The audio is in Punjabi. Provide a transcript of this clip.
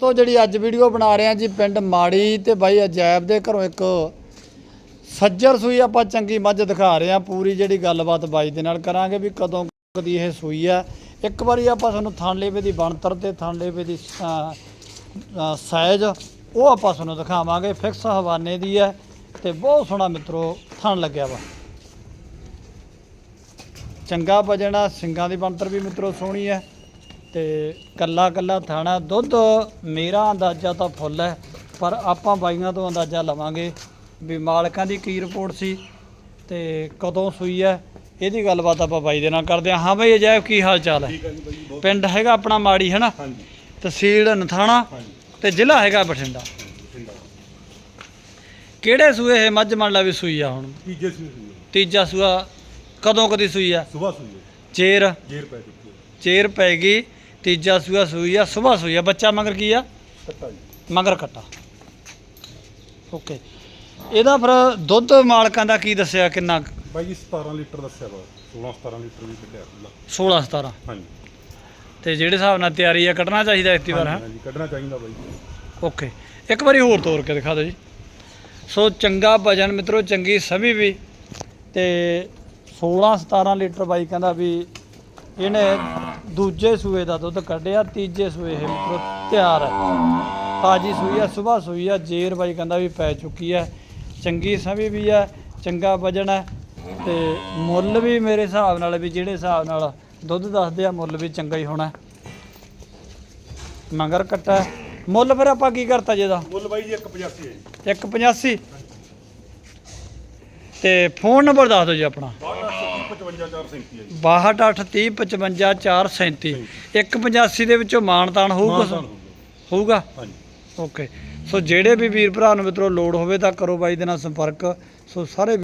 ਦੋਸਤੋ, ਜਿਹੜੀ ਅੱਜ ਵੀਡੀਓ ਬਣਾ ਰਹੇ ਆ ਜੀ ਪਿੰਡ ਮਾੜੀ ਤੇ ਬਾਈ ਅਜੈਬ ਦੇ ਘਰੋਂ ਇੱਕ ਸੱਜਰ ਸੂਈ ਆਪਾਂ ਚੰਗੀ ਮੱਝ ਦਿਖਾ ਰਹੇ ਆ ਪੂਰੀ ਜਿਹੜੀ ਗੱਲਬਾਤ ਬਾਈ ਦੇ ਨਾਲ ਕਰਾਂਗੇ ਵੀ ਕਦੋਂ ਕਦੀ ਇਹ ਸੂਈ ਆ ਇੱਕ ਵਾਰੀ ਆਪਾਂ ਤੁਹਾਨੂੰ ਥਾਂਲੇਵੇ ਦੀ ਬਣਤਰ ਤੇ ਥਾਂਲੇਵੇ ਦੀ ਸਾਈਜ਼ ਉਹ ਆਪਾਂ ਤੁਹਾਨੂੰ ਦਿਖਾਵਾਂਗੇ। ਫਿਕਸ ਹਵਾਨੇ ਦੀ ਹੈ ਤੇ ਬਹੁਤ ਸੋਹਣਾ ਮਿੱਤਰੋ, ਥਣ ਲੱਗਿਆ ਵਾ। ਚੰਗਾ ਵਜਣਾ, ਸਿੰਗਾਂ ਦੀ ਬਣਤਰ ਵੀ ਮਿੱਤਰੋ ਸੋਹਣੀ ਹੈ। ਤੇ ਕੱਲਾ ਕੱਲਾ ਥਾਣਾ ਦੁੱਧ ਮੇਰਾ ਅੰਦਾਜ਼ਾ ਤਾਂ ਫੁੱਲ ਹੈ ਪਰ ਆਪਾਂ ਬਾਈਆਂ ਤੋਂ ਅੰਦਾਜ਼ਾ ਲਵਾਂਗੇ ਵੀ ਮਾਲਕਾਂ ਦੀ ਕੀ ਰਿਪੋਰਟ ਸੀ ਤੇ ਕਦੋਂ ਸੂਈ ਹੈ ਇਹਦੀ ਗੱਲਬਾਤ ਆਪਾਂ ਬਾਈ ਦੇ ਨਾਲ ਕਰਦੇ ਹਾਂ। ਹਾਂ ਬਾਈ ਅਜੈਬ ਕੀ ਹਾਲ ਚਾਲ ਹੈ? ਪਿੰਡ ਹੈਗਾ ਆਪਣਾ ਮਾੜੀ ਹੈ ਨਾ? ਤਹਿਸੀਲ ਨਥਾਣਾ ਤੇ ਜ਼ਿਲ੍ਹਾ ਹੈਗਾ ਬਠਿੰਡਾ। ਠੰਡਾ ਕਿਹੜੇ ਸੂਏ ਇਹ? ਮੱਝ ਮੰਨ ਲਾ ਵੀ ਸੂਈ ਆ ਹੁਣ। ਤੀਜੇ ਸੂਈ ਤੀਜਾ ਸੂਆ ਕਦੋਂ ਕਦੀ ਸੂਈ ਆ? ਸਵੇਰ ਸੂਈ। ਚੇਰ। ਪੈ ਚੇਰ ਪੈ ਗਈ। ਤੀਜਾ ਸੂਆ ਸੂਈ ਆ ਸਵੇਰ ਸੂਈ ਆ। ਬੱਚਾ ਮਗਰ ਕੀ ਆ? ਕੱਟਾ ਜੀ। ਮਗਰ ਕੱਟਾ ਓਕੇ। ਇਹਦਾ ਫਿਰ ਦੁੱਧ ਮਾਲਕਾਂ ਦਾ ਕੀ ਦੱਸਿਆ? ਕਿੰਨਾ? ਬਾਈ ਜੀ 17 ਲੀਟਰ ਦੱਸਿਆ ਵਾ। 16 17 ਲੀਟਰ ਵੀ ਕੱਢਿਆ ਖੁੱਲਾ 16 17 ਹਾਂਜੀ। ਤੇ ਜਿਹੜੇ ਹਿਸਾਬ ਨਾਲ ਤਿਆਰੀ ਆ ਕੱਢਣਾ ਚਾਹੀਦਾ ਇਸ ਵਾਰ ਹਾਂਜੀ, ਹਾਂ ਹਾਂਜੀ ਕੱਢਣਾ ਚਾਹੀਦਾ ਬਾਈ ਓਕੇ। ਇੱਕ ਵਾਰੀ ਹੋਰ ਤੋੜ ਕੇ ਦਿਖਾ ਦਿਓ ਜੀ। ਸੋ ਚੰਗਾ ਵਜਨ ਮਿੱਤਰੋ ਚੰਗੀ ਸਮੀ ਵੀ। ਤੇ 16 17 ਲੀਟਰ ਬਾਈ ਕਹਿੰਦਾ ਵੀ ਇਹਨੇ ਦੂਜੇ ਸੂਏ ਦਾ ਦੁੱਧ ਕੱਢਿਆ ਤੀਜੇ ਸੂਏ ਇਹ ਮਿੱਤਰੋ ਤਿਆਰ ਹੈ। ਤਾਜੀ ਸੂਈ ਆ ਸਵੇਰ ਸੂਈ ਆ ਜੇਰ ਬਾਈ ਕਹਿੰਦਾ ਵੀ ਪੈ ਚੁੱਕੀ ਹੈ। ਚੰਗੀ ਸਮੀ ਵੀ ਹੈ ਚੰਗਾ ਵਜਨ ਹੈ ਤੇ ਮੁੱਲ ਵੀ ਮੇਰੇ ਹਿਸਾਬ ਨਾਲ ਵੀ ਜਿਹੜੇ ਹਿਸਾਬ ਨਾਲ ਦੁੱਧ ਦੱਸਦੇ ਆ ਮੁੱਲ ਵੀ ਚੰਗਾ ਹੀ ਹੋਣਾ। ਮਗਰ ਕੱਟਾ ਹੈ। ਮੁੱਲ ਫਿਰ ਆਪਾਂ ਕੀ ਕਰਤਾ ਜੀ ਇਹਦਾ ਮੁੱਲ ਬਾਈ ਜੀ 185 ਹੈ ਜੀ। 185 ਤੇ ਫੋਨ ਨੰਬਰ ਦੱਸ ਦਿਓ ਜੀ ਆਪਣਾ। 55437 ਹੈ ਜੀ। 6230555437 185 ਦੇ ਵਿੱਚੋਂ ਮਾਨਤਾਨ ਹੋਊਗਾ? ਮਾਨਤਾਨ ਹੋਊਗਾ। ਹੋਊਗਾ? ਹਾਂਜੀ। ਓਕੇ। ਸੋ ਜਿਹੜੇ ਵੀ ਵੀਰ ਭਰਾ ਨੂੰ ਮਿੱਤਰੋ ਲੋੜ ਹੋਵੇ ਤਾਂ ਕਰੋ ਬਾਈ ਦੇ ਨਾਲ ਸੰਪਰਕ। ਸੋ ਸਾਰੇ